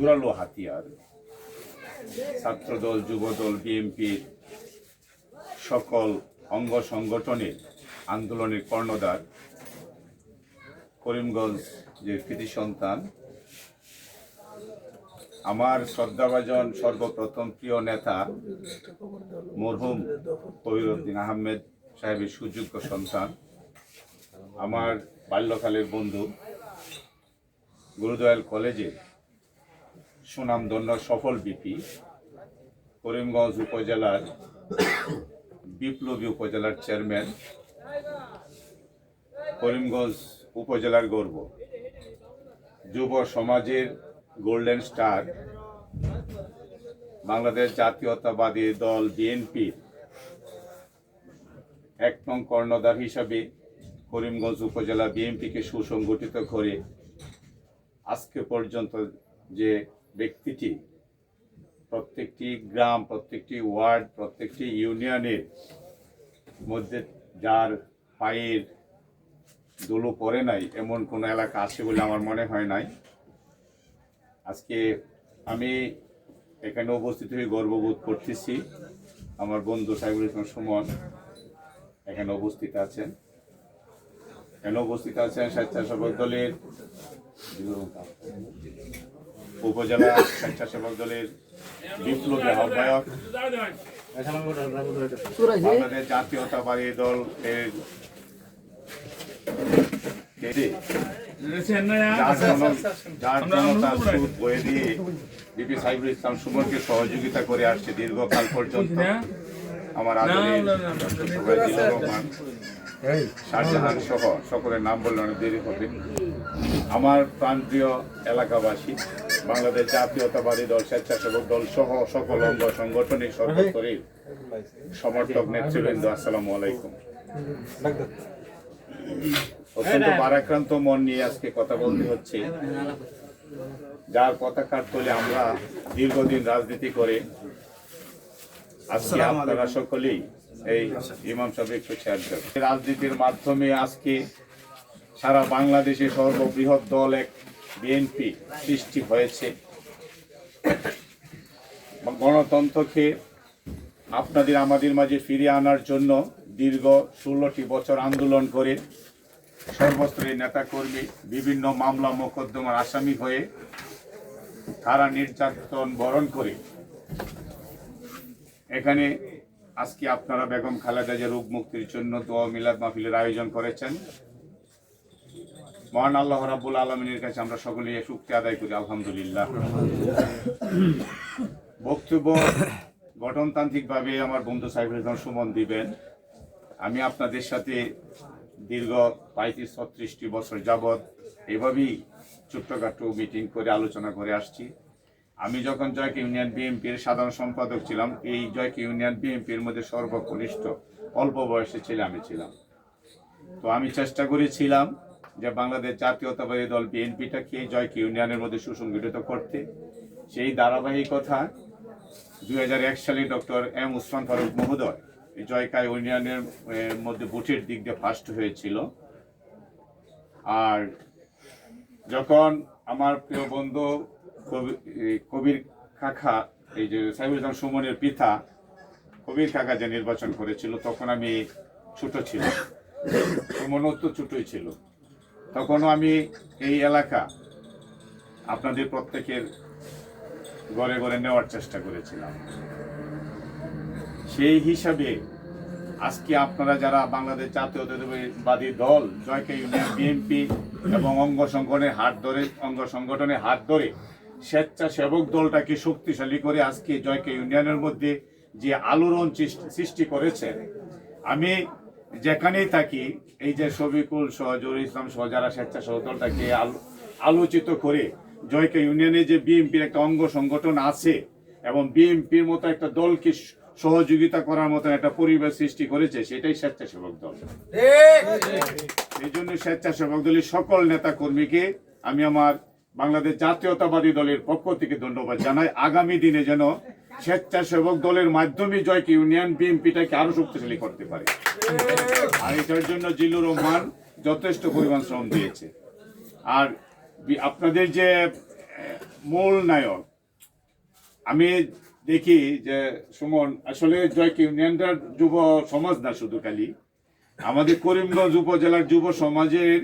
জোরালো হাতিয়ার। ছাত্রদল, যুবদল, বিএনপি সকল অঙ্গ সংগঠনের আন্দোলনের কর্ণধার। করিমগঞ্জ যে কৃতি সন্তান। আমার শ্রদ্ধাভাজন সর্বপ্রথম প্রিয় নেতা মরহুম কবিরউদ্দিন আহমেদ সাহেবের সুযোগ্য সন্তান। আমার বাল্যকালের বন্ধু গুরুদয়াল কলেজে সুনামধন্য সফল বিপি, করিমগঞ্জ উপজেলার বিপ্লবী উপজেলার চেয়ারম্যান, করিমগঞ্জ উপজেলার গর্ব। যুব সমাজের গোল্ডেন স্টার, বাংলাদেশ জাতীয়তাবাদী দল বিএনপির এক নং কর্ণধার হিসাবে করিমগঞ্জ উপজেলা বিএনপিকে সুসংগঠিত করে আজকে পর্যন্ত যে ব্যক্তিটি প্রত্যেকটি গ্রাম, প্রত্যেকটি ওয়ার্ড, প্রত্যেকটি ইউনিয়নের মধ্যে যার পায়ের দোলো পড়ে নাই, এমন কোনো এলাকা আছে বলে আমার মনে হয় নাই। আজকে আমি এখানে উপস্থিত হয়ে গর্ববোধ করতেছি। আমার বন্ধু সাইবুল ইসলাম সুমন এখানে উপস্থিত আছেন। এখানে উপস্থিত আছেন স্বেচ্ছাসেবক দলের উপজেলা স্বেচ্ছাসেবক দলের বিপ্লবী আহ্বায়ক বাংলাদেশ জাতীয়তাবাদী দল এর সহযোগিতা করে আসছে দীর্ঘকাল পর্যন্ত আমার শাহজাহান সহ সকলের নাম বললে অনেক দেরি হবে আমার প্রাণপ্রিয় এলাকাবাসী বাংলাদেশ জাতীয়তাবাদী দল স্বেচ্ছাসেবক দল সহ সকল অঙ্গ সংগঠনিক সর্বস্তরের সমর্থক নেতৃবৃন্দ আসসালামু আলাইকুম। অত্যন্ত বারাক্রান্ত মন নিয়ে আজকে কথা বলতে হচ্ছে। যার পতাকার তোলে আমরা দীর্ঘদিন রাজনীতি করে আজকে আপনারা সকলেই এই ইমাম সাহেব একটু রাজনীতির মাধ্যমে আজকে সারা বাংলাদেশে সর্ববৃহৎ দল এক বিএনপি সৃষ্টি হয়েছে। গণতন্ত্রকে আপনাদের, আমাদের মাঝে ফিরিয়ে আনার জন্য দীর্ঘ ষোলোটি বছর আন্দোলন করে সর্বস্তরের নেতাকর্মী, বিভিন্ন মামলা মোকদ্দমার আসামি হয়ে তারা নির্যাতন বরণ করে এখানে আজকে আপনারা বেগম খালেদা যে রোগ মুক্তির জন্য দোয়া মিলাদ মাহফিলের আয়োজন করেছেন। মহান আল্লাহ রাব্বুল আলমিনের কাছে আমরা সকলেই শুক্তি আদায় করি, আলহামদুলিল্লাহ। বক্তব্য গঠনতান্ত্রিকভাবে আমার বন্ধু সাহেব রেজন সুমন দিবেন। আমি আপনাদের সাথে দীর্ঘ পঁয়ত্রিশ, ছত্রিশটি বছর যাবৎ এভাবেই ছোট্টখাটো মিটিং করে আলোচনা করে আসছি। আমি যখন জয়ক ইউনিয়ন বিএনপির সাধারণ সম্পাদক ছিলাম, এই জয়ক ইউনিয়ন বিএনপির মধ্যে সর্বকনিষ্ঠ, অল্প বয়সে ছেলে আমি ছিলাম। তো আমি চেষ্টা করেছিলাম যে বাংলাদেশ জাতীয়তাবাদী দল বিএনপিটাকে জয়ক ইউনিয়নের মধ্যে সুসংগঠিত করতে। সেই ধারাবাহিকতা দুই হাজার এক সালে ডক্টর এম উসমান ফারুক মহোদয়, এই জয়কা ইউনিয়নের মধ্যে ভোটের দিক দিয়ে ফার্স্ট হয়েছিল। আর যখন আমার প্রিয় বন্ধু কবির কাকা, এই যে সাইবুল সুমনের পিতা কবির কাকা যে নির্বাচন করেছিল, তখন আমি ছোট ছিলাম। সুমনও তো ছোটই ছিল। তখনও আমি এই এলাকা আপনাদের প্রত্যেকের ঘরে ঘরে নেওয়ার চেষ্টা করেছিলাম। সেই হিসাবে আজকে আপনারা যারা বাংলাদেশ জাতীয়তাবাদী দল, জয়কে ইউনিয়ন, বিএনপি এবং অঙ্গ সংগঠনের হাত ধরে, অঙ্গ সংগঠনের হাত ধরে স্বেচ্ছাসেবক দলটাকে শক্তিশালী করে আজকে জয়কে ইউনিয়নের মধ্যে যে আলোড়ন সৃষ্টি- করেছেন, আমি যেখানেই থাকি এই যে শফিকুল সহ জহুর ইসলাম সহ যারা স্বেচ্ছাসেবক দলটাকে আলো- আলোচিত করে জয়কে ইউনিয়নে যে বিএনপির একটা অঙ্গ সংগঠন আছে এবং বিএনপির মতো একটা দলকে সহযোগিতা করার মতো একটা পরিবেশ সৃষ্টি করেছে সেটাই স্বেচ্ছাসেবক দল। এই জন্য স্বেচ্ছাসেবক দলের সকল নেতা কর্মীকে আমি আমার বাংলাদেশ জাতীয়তাবাদী দলের পক্ষ থেকে ধন্যবাদ জানাই। আগামী দিনে যেন স্বেচ্ছাসেবক দলের মাধ্যমে জয়কে ইউনিয়ন বিএনপিটাকে আরও শক্তিশালী করতে পারে। আর এটার জন্য জিল্লুর রহমান যথেষ্ট পরিমাণ শ্রম দিয়েছে। আর আপনাদের যে মূল নায়ক, আমি দেখি যে, সুমন, আসলে জয় ইউনিয়নটার যুব সমাজ না শুধু খালি, আমাদের করিমগঞ্জ উপজেলার যুব সমাজের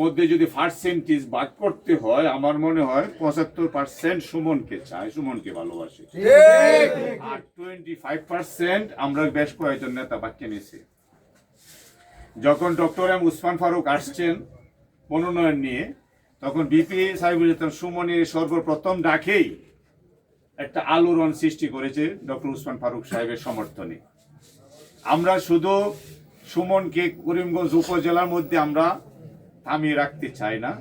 মধ্যে যদি পার্সেন্টেজ বাদ করতে হয় আমার মনে হয় পঁচাত্তর পার্সেন্ট সুমনকে চায় সুমনকে ভালোবাসে। আর টোয়েন্টি ফাইভ পার্সেন্ট আমরা বেশ কয়েকজন নেতা বাক্যে নিয়েছি। যখন ডক্টর এম উসমান ফারুক আসছেন মনোনয়ন নিয়ে তখন বিপি সাহেবুল ইসলাম সুমনের সর্বপ্রথম ডাকেই একটা আলোড়ন সৃষ্টি করেছে ডক্টর উসমান ফারুক সাহেবের সমর্থনে। আমরা শুধু সুমনকে করিমগঞ্জ উপজেলার মধ্যে আমরা থামিয়ে রাখতে চাই না।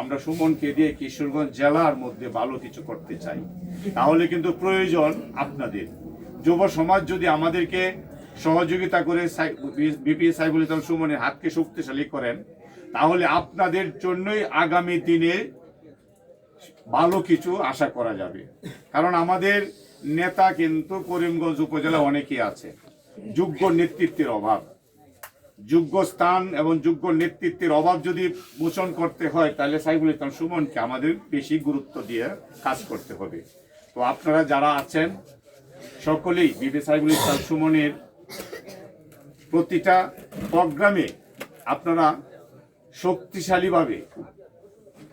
আমরা সুমনকে দিয়ে কিশোরগঞ্জ জেলার মধ্যে ভালো কিছু করতে চাই। তাহলে কিন্তু প্রয়োজন আপনাদের। যুব সমাজ যদি আমাদেরকে সহযোগিতা করে বিপি সাইবুল ইসলাম সুমনের হাতকে শক্তিশালী করেন, তাহলে আপনাদের জন্যই আগামী দিনে ভালো কিছু আশা করা যাবে। কারণ আমাদের নেতা কিন্তু করিমগঞ্জ উপজেলা অনেকেই আছে। যোগ্য নেতৃত্বের অভাব। যোগ্য স্থান এবং যোগ্য নেতৃত্বের অভাব যদি মোচন করতে হয়, তাহলে সাইবুল ইসলাম সুমনকে আমাদের বেশি গুরুত্ব দিয়ে কাজ করতে হবে। তো আপনারা যারা আছেন, সকলেই বিবি সাইবুল ইসলাম সুমনের প্রতিটা প্রোগ্রামে আপনারা শক্তিশালীভাবে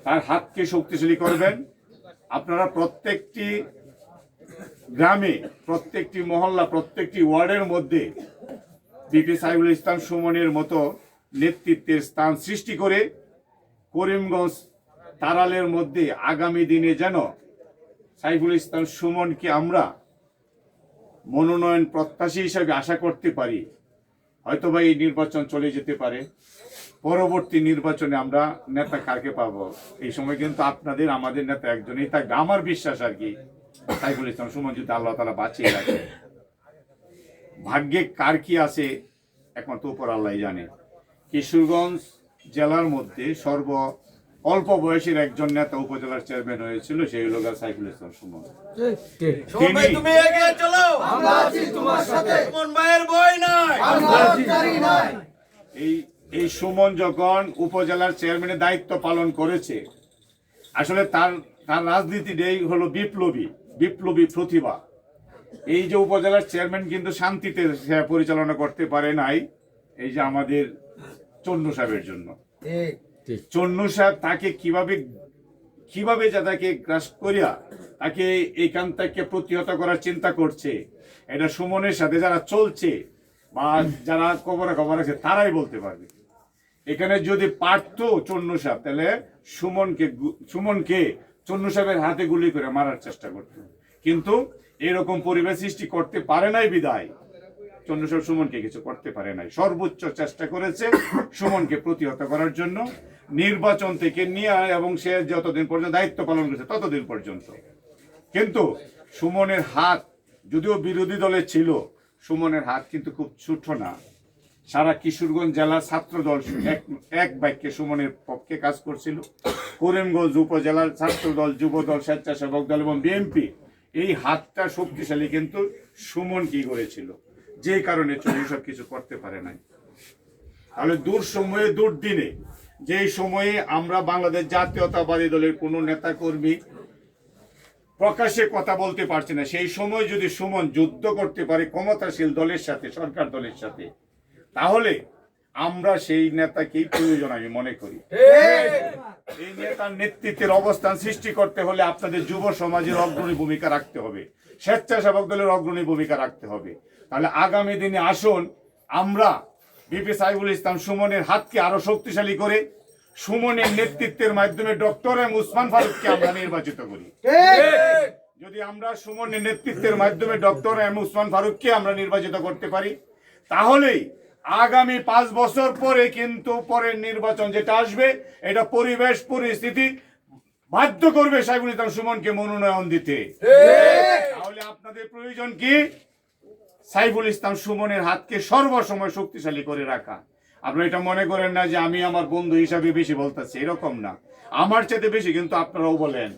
তার হাতকে শক্তিশালী করবেন। আপনারা প্রত্যেকটি গ্রামে, প্রত্যেকটি মহল্লা, প্রত্যেকটি ওয়ার্ডের মধ্যে বিপি সাইবুল ইসলাম সুমনের মতো নেতৃত্বের স্থান সৃষ্টি করে করিমগঞ্জ তারালের মধ্যে আগামী দিনে যেন সাইফুল ইসলাম সুমনকে আমরা মনোনয়ন প্রত্যাশী হিসাবে আশা করতে পারি। হয়তোবা এই নির্বাচন চলে যেতে পারে। পরবর্তী নির্বাচনে আমরা নেতা কাকে পাব? এই সময় কিন্তু আপনাদের, আমাদের নেতা একজনই থাকবে। আমার বিশ্বাস আর কি, সাইফুল ইসলাম সুমন যদি আল্লাহ তালা বাঁচিয়ে রাখে। ভাগ্যে কার কি আছে একমাত্র উপর আল্লাহ জানে। কিশোরগঞ্জ জেলার মধ্যে সর্ব অল্প বয়সের একজন নেতা উপজেলার চেয়ারম্যান হয়েছিল সেই হলো সাইফুল ইসলাম সুমন। সুমন ভাই তিনি- তুমি এগিয়ে চলো। আমরা আছি তোমার সাথে। সুমন ভাইয়ের বই নাই। আমরা জানি নাই এই এই সুমন যখন উপজেলার চেয়ারম্যানের দায়িত্ব পালন করেছে আসলে তার তার রাজনীতিটাই হলো বিপ্লবী। বিপ্লবী প্রতিভা। এই যে উপজেলার চেয়ারম্যান কিন্তু শান্তিতে পরিচালনা করতে পারে নাই এই যে আমাদের চন্নু সাহেবের জন্য। চন্নু সাহেব তাকে কীভাবে কীভাবে যা তাকে গ্রাস করিয়া তাকে এইখান থেকে প্রতিহত করার চিন্তা করছে এটা সুমনের সাথে যারা চলছে বা যারা খবরা খবর আছে তারাই বলতে পারবে। এখানে যদি পারতো চন্নু সাহেব তাহলে সুমনকে সুমনকে চন্নু সাহেবের হাতে গুলি করে মারার চেষ্টা করত। কিন্তু এরকম পরিবেশ সৃষ্টি করতে পারে নাই বিদায়। চন্দ্রশেখর সুমনকে কিছু করতে পারে নাই। সর্বোচ্চ চেষ্টা করেছে সুমনকে প্রতিহত করার জন্য। নির্বাচন থেকে নিয়ে এবং সে যতদিন পর্যন্ত দায়িত্ব পালন করেছে ততদিন পর্যন্ত। কিন্তু সুমনের হাত যদিও বিরোধী দলে ছিল, সুমনের হাত কিন্তু খুব ছোট না। সারা কিশোরগঞ্জ জেলা ছাত্র দল এক এক বাক্যে সুমনের পক্ষে কাজ করছিল। করিমগঞ্জ উপজেলার ছাত্র দল, যুব দল, স্বেচ্ছাসেবক দল এবং বিএনপি এই হাতটা শক্তিশালী কিন্তু সুমন কি করেছিল? যে কারণে চল্লিশ সব কিছু করতে পারে নাই। তাহলে দূর সময়ে দূর দিনে যেই সময়ে আমরা বাংলাদেশ জাতীয়তাবাদী দলের কোনো নেতা কর্মী প্রকাশ্যে কথা বলতে পারছে না, সেই সময় যদি সুমন যুদ্ধ করতে পারে ক্ষমতাশীল দলের সাথে, সরকার দলের সাথে, তাহলে আমরা সেই নেতাকেই প্রয়োজন আমি মনে করি। এই নেতার নেতৃত্বের অবস্থান সৃষ্টি করতে হলে আপনাদের যুব সমাজের অগ্রণী ভূমিকা রাখতে হবে। স্বেচ্ছাসেবক দলের অগ্রণী ভূমিকা রাখতে হবে। তাহলে আগামী দিনে আসুন আমরা বিপি সাইবুল ইসলাম সুমনের হাতকে আরও শক্তিশালী করে সুমনের নেতৃত্বের মাধ্যমে ডক্টর এম উসমান ফারুককে আমরা নির্বাচিত করি। যদি আমরা সুমনের নেতৃত্বের মাধ্যমে ডক্টর এম উসমান ফারুককে আমরা নির্বাচিত করতে পারি তাহলেই আগামী পাঁচ বছর পরে কিন্তু পরের নির্বাচন যেটা আসবে এটা পরিবেশ পরিস্থিতি বাধ্য করবে সাইবুল ইসলাম সুমনকে মনোনয়ন দিতে। তাহলে আপনাদের প্রয়োজন কি? সাইফুল ইসলাম সুমনের হাতকে সর্বসময় শক্তিশালী করে রাখা। আপনারা এটা মনে করেন না যে আমি আমার বন্ধু হিসাবে বেশি বলতেছি এরকম না। আমার চাইতে বেশি কিন্তু আপনারাও বলেন।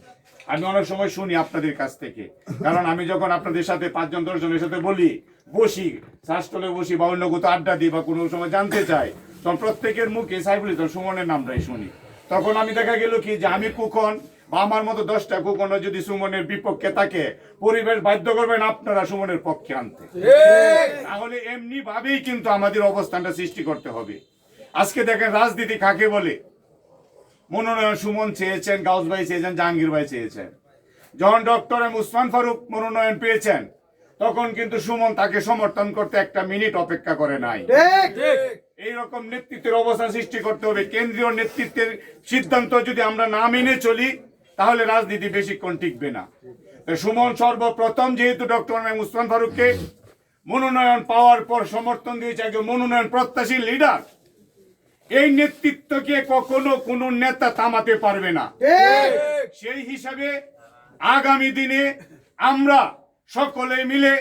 আমি অনেক সময় শুনি আপনাদের কাছ থেকে। কারণ আমি যখন আপনাদের সাথে পাঁচজন দশজনের সাথে বলি বসি শ্বাসতলে বসি বা অন্য কোথাও আড্ডা দিই বা কোনো সময় জানতে চাই তখন প্রত্যেকের মুখে সাইফুল ইসলাম সুমনের নামটাই শুনি। তখন আমি দেখা গেল কি যে আমি কুখন বা আমার মতো দশটা কুকনো যদি সুমনের বিপক্ষে থাকে পরিবেশ বাধ্য করবেন আপনারা সুমনের পক্ষে আনতে। তাহলে এমনি ভাবেই কিন্তু আমাদের অবস্থানটা সৃষ্টি করতে হবে। আজকে দেখেন রাজনীতি কাকে বলে? মনোনয়ন সুমন চেয়েছেন গাউস ভাই চেয়েছেন জাহাঙ্গীর ভাই চেয়েছেন। যখন ডক্টর এম উসমান ফারুক মনোনয়ন পেয়েছেন তখন কিন্তু সুমন তাকে সমর্থন করতে একটা মিনিট অপেক্ষা করে নাই। ঠিক। এইরকম নেতৃত্বের অবস্থা সৃষ্টি করতে হবে। কেন্দ্রীয় নেতৃত্বের সিদ্ধান্ত যদি আমরা না মেনে চলি তাহলে রাজনীতি বেশিক্ষণ টিকবে না। সুমন সর্বপ্রথম যেহেতু ডক্টর এম উসমান ফারুককে মনোনয়ন পাওয়ার পর সমর্থন দিয়েছে একজন মনোনয়ন প্রত্যাশী লিডার এই নেতৃত্বকে কখনো কোনো নেতা থামাতে পারবে না। সেই হিসাবে আগামী দিনে আমরা সকলে মিলে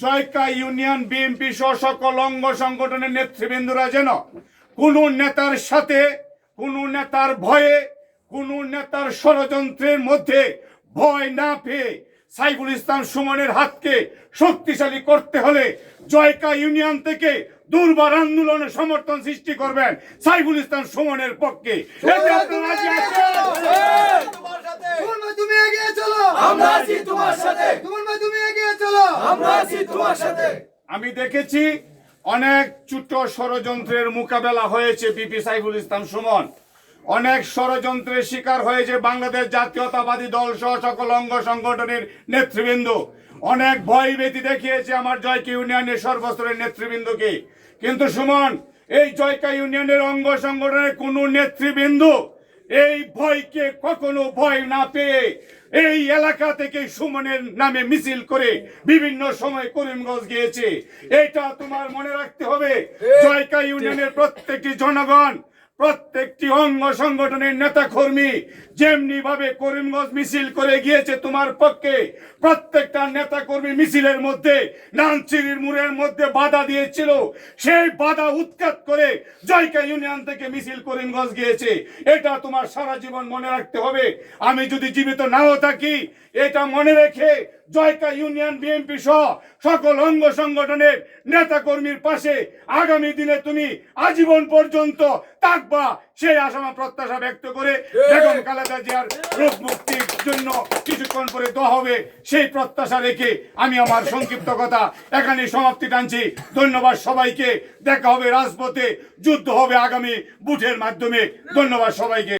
জয়কা ইউনিয়ন বিএনপি সহ সকল অঙ্গ সংগঠনের নেতৃবৃন্দরা যেন কোন নেতার সাথে কোন নেতার ভয়ে কোন নেতার ষড়যন্ত্রের মধ্যে ভয় না পেয়ে সাইফুল ইসলাম সুমনের হাতকে শক্তিশালী করতে হলে জয়কা ইউনিয়ন থেকে দুর্বার আন্দোলনের সমর্থন সৃষ্টি করবেন সাইফুল ইসলাম সুমনের পক্ষে। তুমি এগিয়ে চলো আমরা আছি তোমার সাথে। তোমার আমরা সাথে। আমি দেখেছি অনেক ছোট ষড়যন্ত্রের মোকাবেলা হয়েছে বিপি সাইফুল ইসলাম সুমন। অনেক ষড়যন্ত্রের শিকার হয়েছে বাংলাদেশ জাতীয়তাবাদী দল সহ সকল অঙ্গ সংগঠনের নেতৃবৃন্দ। অনেক ভয় ভীতি দেখিয়েছে আমার জয়কে ইউনিয়নের সর্বস্তরের নেতৃবৃন্দকে। কিন্তু সুমন, এই জয়কা ইউনিয়নের অঙ্গ সংগঠনের কোন নেতৃবৃন্দ এই ভয়কে কখনো ভয় না পেয়ে এই এলাকা থেকে সুমনের নামে মিছিল করে বিভিন্ন সময় করিমগঞ্জ গিয়েছে। এটা তোমার মনে রাখতে হবে। জয়কা ইউনিয়নের প্রত্যেকটি জনগণ প্রত্যেকটি অঙ্গ সংগঠনের নেতা কর্মী যেমনি ভাবে করিমগঞ্জ মিছিল করে গিয়েছে তোমার পক্ষে, প্রত্যেকটা নেতা কর্মী মিছিলের মধ্যে, নানচিরির মুড়ের মধ্যে বাধা দিয়েছিল। সেই বাধা উৎখাত করে জয়কা ইউনিয়ন থেকে মিছিল করিমগঞ্জ গিয়েছে। এটা তোমার সারা জীবন মনে রাখতে হবে। আমি যদি জীবিত নাও থাকি, এটা মনে রেখে জয়কা ইউনিয়ন বিএনপি সহ সকল অঙ্গ সংগঠনের নেতা কর্মীর পাশে আগামী দিনে তুমি আজীবন পর্যন্ত থাকবা। সেই আশা প্রত্যাশা ব্যক্ত করে বেগম খালেদা জিয়ার রোগ মুক্তির জন্য কিছুক্ষণ পরে দোয়া হবে। সেই প্রত্যাশা রেখে আমি আমার সংক্ষিপ্ত কথা এখানে সমাপ্তি টানছি। ধন্যবাদ সবাইকে। দেখা হবে রাজপথে। যুদ্ধ হবে আগামী বুথের মাধ্যমে। ধন্যবাদ সবাইকে।